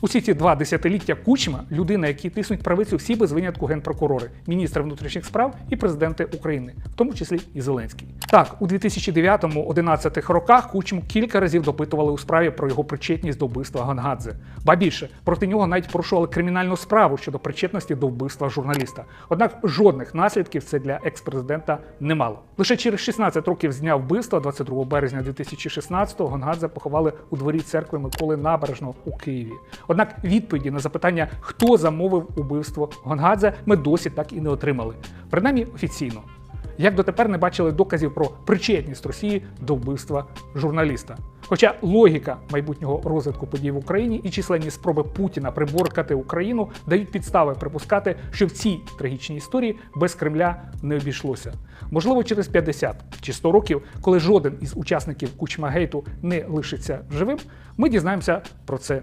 Усі ці два десятиліття кучма людина, які тиснуть правицю всі без винятку генпрокурори, міністр внутрішніх справ і президенти України, в тому числі і Зеленський. Так, у 2009-11 роках кучму кілька разів допитували у справі про його причетність до вбивства Гангадзе. Ба більше проти нього навіть порушували кримінальну справу щодо причетності до вбивства журналіста. Однак жодних наслідків це для екс-президента не мало. Лише через 16 років з дня вбивства, 22 березня 2016-го, Гонгадзе поховали у дворі церкви Миколи Набережного у Києві. Однак відповіді на запитання, хто замовив убивство Гонгадзе, ми досі так і не отримали. Принаймні офіційно. Як дотепер не бачили доказів про причетність Росії до вбивства журналіста. Хоча логіка майбутнього розвитку подій в Україні і численні спроби Путіна приборкати Україну дають підстави припускати, що в цій трагічній історії без Кремля не обійшлося. Можливо, через 50 чи 100 років, коли жоден із учасників Кучмагейту не лишиться живим, ми дізнаємося про це